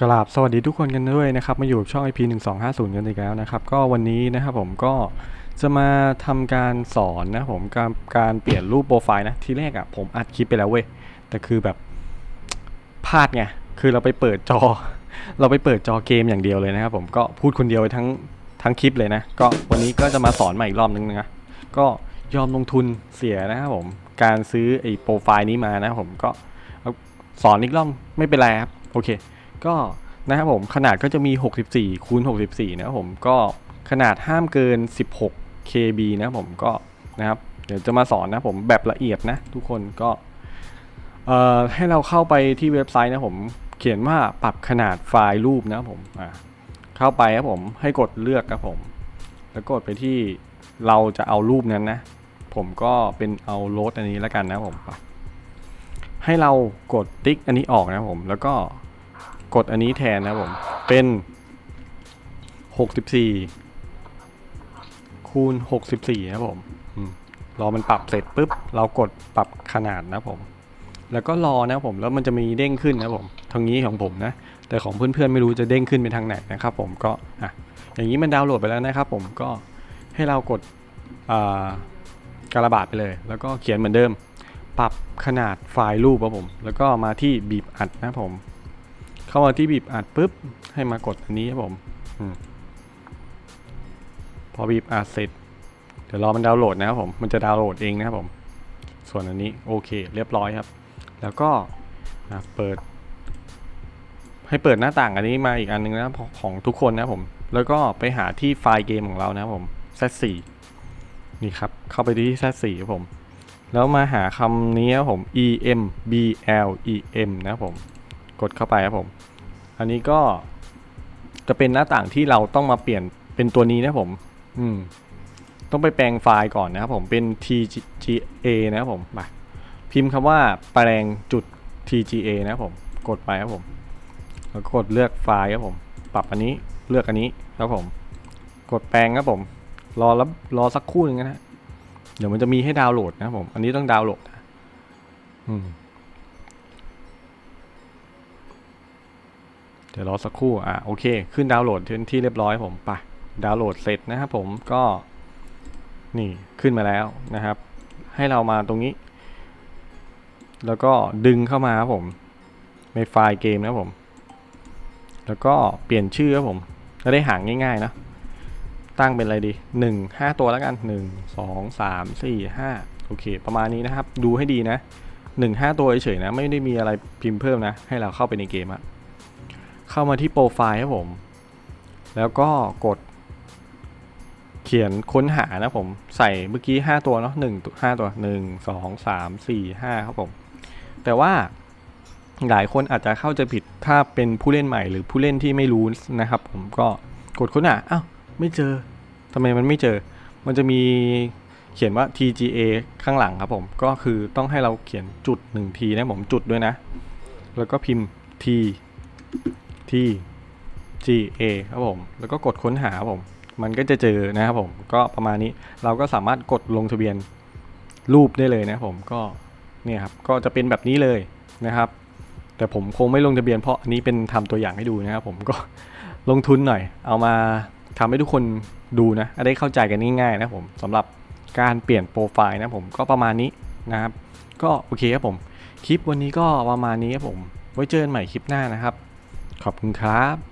กราบสวัสดีทุกคนกันด้วยนะครับมาอยู่กับช่อง IP 1 2 5 0 กันอีกแล้วนะครับ ก็วันนี้นะครับผมก็จะมาทำการสอนนะผมการการเปลี่ยนรูปโปรไฟล์นะทีแรกอะ่ะผมอัดคลิปไปแล้วเว้ยแต่คือแบบพลาดไงคือเราไปเปิดจอ เราไปเปิดจอเกมอย่างเดียวเลยนะครับผมก็พูดคนเดียวไปทั้งทั้งคลิปเลยนะ ก็วันนี้ก็จะมาสอนใหม่อีกรอบนึงนะก็ยอมลงทุนเสียนะครับผมการซื้อไอ้โปรไฟล์นี้มานะผมก็สอนอีกรอบไม่เป็นไรครับโอเค ก็นะครับผมขนาดก็จะมี 64คูณ64 นะครับผมก็ขนาดห้ามเกิน 16 KB นะผมก็นะครับ เดี๋ยวจะมาสอนนะผมแบบละเอียดนะ ทุกคนก็ให้เราเข้าไปที่เว็บไซต์นะผมเขียนว่าปรับขนาดไฟล์รูปนะผมเข้าไปครับผมให้กดเลือกครับผม แล้วกดไปที่เราจะเอารูปนั้นนะ ผมก็เป็นเอาโหลดอันนี้แล้วกันนะผมให้เรากดติ๊กอันนี้ออกนะผมแล้วก็ กดอันนี้แทนนะครับผม เป็น 64 คูณ 64นะครับผมอมรอมันปรับเสร็จปุ๊บ เรากดปรับขนาดนะผม แล้วก็รอนะผมแล้วมันจะมีเด้งขึ้นนะผมทางนี้ของผมนะ แต่ของเพื่อนๆไม่รู้จะเด้งขึ้นไปทางไหนนะครับผมก็อะอย่างนี้มันดาวน์โหลดไปแล้วนะครับผมก็ให้เรากดอ่ากระบาดไปเลย แล้วก็เขียนเหมือนเดิม ปรับขนาดไฟล์รูปครับผม แล้วก็มาที่บีบอัดนะผม เข้ามาที่บีบอัดปุ๊บ ให้มากดอันนี้ครับผมอพอบีบอัดเสร็จ เดี๋ยวรอมันดาวน์โหลดนะครับผม มันจะดาวน์โหลดเองนะครับผม ส่วนอันนี้โอเค เรียบร้อยครับ แล้วก็เปิด ให้เปิดหน้าต่างอันนี้มาอีกอันหนึงนะของทุกคนนะครับผม แล้วก็ไปหาที่ไฟล์เกมของเรานะครับผม Z4 นี่ครับ เข้าไปที่ Z4 ครับผมแล้วมาหาคำนี้ครับผม E M B L E M นะครับผม กดเข้าไปครับผม อันนี้ก็จะเป็นหน้าต่างที่เราต้องมาเปลี่ยนเป็นตัวนี้นะผม อืม ต้องไปแปลงไฟล์ก่อนนะครับผมเป็น TGA นะครับผมมาพิมพ์คำว่าแปลงจุด TGA นะครับผม กดไปครับผม แล้วก็กดเลือกไฟล์ครับผม ปรับอันนี้เลือกอันนี้ครับผม กดแปลงครับผม รอแล้วรอสักครู่หนึงนะฮะเดี๋ยวมันจะมีให้ดาวน์โหลดนะครับผม อันนี้ต้องดาวน์โหลดนะ อืม เดี๋ยวรอสักครู่ อะโอเค ขึ้นดาวน์โหลดที่ที่เรียบร้อยผมไปดาวน์โหลดเสร็จนะครับผมก็นี่ขึ้นมาแล้วนะครับ ให้เรามาตรงนี้ แล้วก็ดึงเข้ามาครับผมในไฟล์เกมนะผม แล้วก็เปลี่ยนชื่อครับผมจะได้หางง่ายๆนะตั้งเป็นอะไรดีหนึ่งห้าตัวแล้วกันหนึ่งสองสามสี่ห้าโอเค ประมาณนี้นะครับ ดูให้ดีนะหนึ่งห้าตัวเฉยๆนะ ไม่ได้มีอะไรพิมพ์เพิ่มนะ ให้เราเข้าไปในเกมอะ เข้ามาที่โปรไฟล์ครับผม แล้วก็กด เขียนค้นหานะผม ใส่เมื่อกี้ 5 ตัวเนาะหนึ่งห้าตัว1 2 3 4 5ครับผม แต่ว่าหลายคนอาจจะเข้าใจผิดถ้าเป็นผู้เล่นใหม่หรือผู้เล่นที่ไม่รู้นะครับ ผมก็กดค้นหาอ้าวไม่เจอทำไมมันไม่เจอ มันจะมีเขียนว่า TGA ข้างหลังครับผม ก็คือต้องให้เราเขียนจุด1ทีนะผมจุดด้วยนะ แล้วก็พิมพ์ T T G A ครับผม แล้วก็กดค้นหาครับผม มันก็จะเจอนะครับผม ก็ประมาณนี้ เราก็สามารถกดลงทะเบียนรูปได้เลยนะครับผม ก็เนี่ยครับ ก็จะเป็นแบบนี้เลยนะครับ แต่ผมคงไม่ลงทะเบียนเพราะอันนี้เป็นทำตัวอย่างให้ดูนะครับผม ก็ลงทุนหน่อย เอามาทำให้ทุกคนดูนะ ได้เข้าใจกันง่ายๆนะผมสำหรับการเปลี่ยนโปรไฟล์นะผม ก็ประมาณนี้นะครับ ก็โอเคครับผม คลิปวันนี้ก็ประมาณนี้ครับผม ไว้เจอกันใหม่คลิปหน้านะครับ ขอบคุณครับ